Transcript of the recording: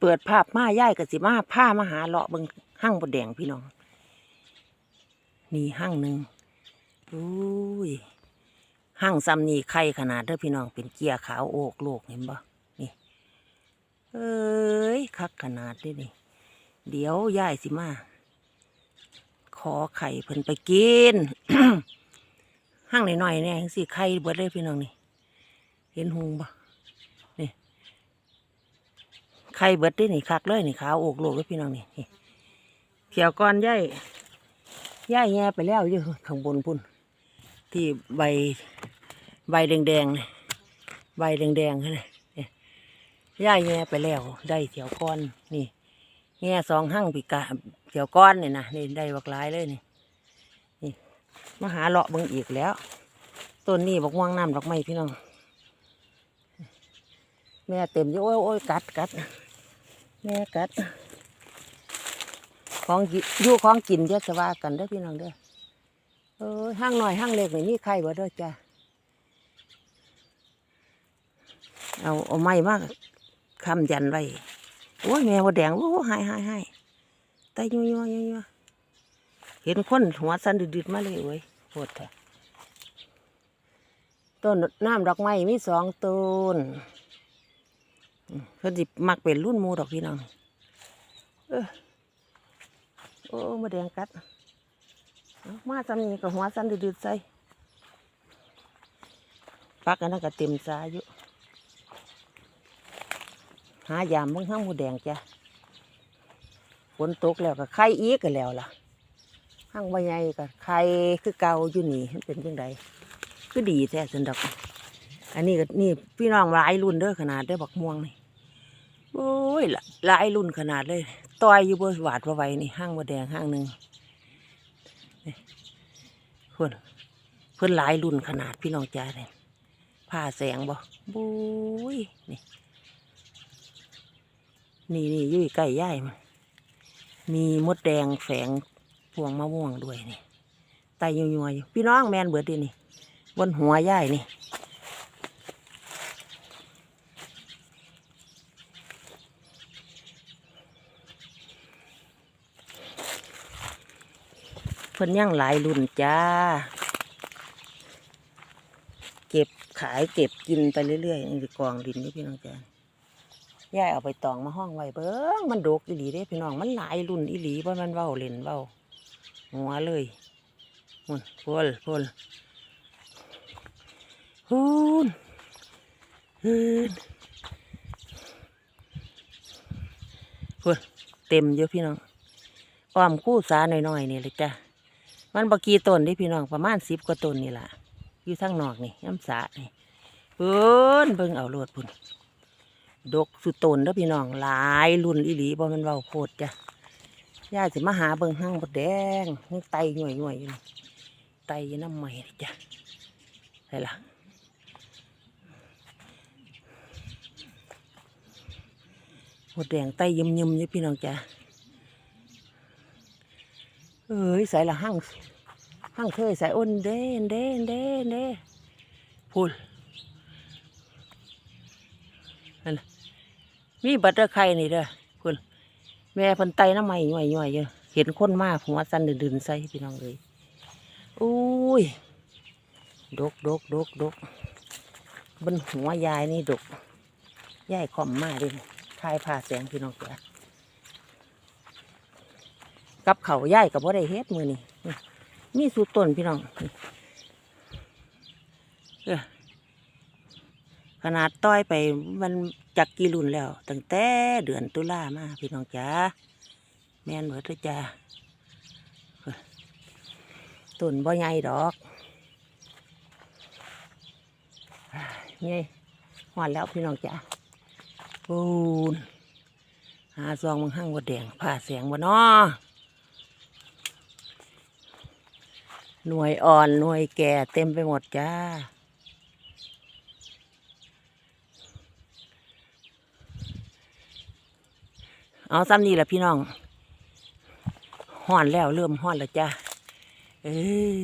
เปิดภาพมาย่ายกับสิมาผ้ามาหาเลาะเบิงห้างบดแดงพี่น้อง นี่ห้างหนึ่งอุ้ยห้างซ้ำนี่ไข่ขนาดเด้อพี่น้องเป็นเกียร์ขาวโอกโลกเห็นบ่นี่เอ้ยคักขนาดเด้นี่ เดี๋ยวย่ายสิมา ขอไข่เพิ่นไปกินห้างหน่อยๆเนี่ยสิไข่เบิดเลยพี่น้องนี่ เห็นหงบ่นี่ ไข่เบิดได้นี่คักเลยนี่ขาวโอกโลกเลยพี่น้องนี่เขียวก้อนย่ายย่ายแง่ไปแล้วอยู่ข้างบนพุ่น ที่ใบใบแดงๆใบแดงๆนี่นี่ย่ายแง่ไปแล้วได้เขียวก้อนนี่แง่สองหั่งปีกะเขียวก้อนนี่นะนี่ได้บักหลายเลยนี่นี่มาหาเลาะเบิ่งอีกแล้วต้นนี้บอกว่างน้ำดอกไม้พี่น้องแม่เต็มโอ้ยโอ้ยกัดกัด แม่กัด ของกิอยู่ของกินเยอะสว่ากันเด้อพี่น้องเด้อเออห้างหน่อยห้างเล็กหนี่มีใครบ่เด้อจ้าเอาเอาไม้มากคำยันไว้โอ้ยแม่ว่าแดงโอ้หายหายหายตายยัวยัวยัวยัวเห็นคนหัวสันดืดๆมาเลยเว้ยโหดแท้ต้นน้ำดอกไม้มีสองต้น เพิ่นสิมักเป็นรุ่นหมูดอกพี่น้องเออโอ้มาแดงกัดมาซ้ำนี่กับหัวสั้นดืดๆใส่ปักอันนั้นก็เต็มซาอยู่หายามเบิ่งห้างหมูแดงจ้ะฝนตกแล้วก็ไข่อีกกันแล้วล่ะห้างใบใหญ่ก็ไข่คือเกาอยู่นี่เป็นยังไงคือดีแท้สันดอก อันนี้ก็นี่พี่น้องหลายรุ่นเด้อขนาดได้บักม่วงนี่ โอ้ยหลหลายรุ่นขนาดเลยต่อยอยู่บนหวาดว่าไหวนี่ห้างบดแดงห้างหนึ่งเพื่อนเพื่อนหลายรุ่นขนาดพี่น้องจ้าเลยผ้าแสงบ่บุ้ยนี่นี่นี่ยุ่ยใกล้ย่ายมันมีมดแดงแฝงพวงมะม่วงด้วยนี่ไตยัวๆอยู่พี่น้องแมนเบิดดินี่บนหัวย่ายนี่ พิ่นย่างหลายรุ่นจ้า เก็บขายเก็บกินไปเรื่อยๆนี่คือกองดินนี่พี่น้องจ้าย่ายเอาไปตองมาห้องไว้เบิ้งมันโดกอีหลีเด้พี่น้องมันหลายรุ่นอีหลีบ่มันเว้าเล่นเว้าหัวเลยหุ่นพลพลหุ่นหุ่นหุ่นเต็มเยอะพี่น้องอ้อมคู่สาหน่อยๆนี่เลยจ้า มันบกีต้นที่พี่น้องประมาณสิบกว่าต้นนี่แหละอยู่ทางนอกนี่น้ำสานี่เพิ่นเบิ่งเอาโลดพุ่นดกสุดต้นเด้อพี่น้องหลายรุ่นอีหลีบ่มันเว้าโพดจ้ะย่าสิมาหาเบิ่งห้างบดแดงนี่ไตหน่วยหน่วยอยู่นี่ไตยน้ำใหม่จ้ะใช่ล่ะหมดแดงไตยิ้มยิ้มๆอยู่พี่น้องจ้ะ เอ้ยใส่ละห้างห้างเคยใส่อ้นเด้นเด้นเด้นเด้พูดนั่นน่ะมีบัตเตอร์ไข่นี่เด้อพูดแม่พันไตน้ำใหม่หน่อยหน่อยๆอยู่เห็นคนมากหัวสันดื่นๆใส่พี่น้องเลยอุ้ยดกดกดกดกบนหัวยายนี่ดกยายคอมมาดิทายผ่าแสงพี่น้องจ้ะ กับเขาวยายกับว่าได้เฮ็ดมือนี่มีสูตรต้นพี่น้องขนาดต้อยไปมันจักกี่รุ่นแล้ว ตั้งแต่เดือนตุลามาพี่น้องจ๋าแม่นเบิดเลยจ้าต้นบ่ใหญ่ดอกนี่หวานแล้วพี่น้องจ๋าปูนหาซองมังหั่งวัดแดงผ่าเสียงบ่นอ หน่วยอ่อนหน่วยแก่เต็มไปหมดจ้า เอาซ้ำนี่แหละพี่น้องห่อนแล้วเริ่มห่อนแล้วจ้าเอ้ย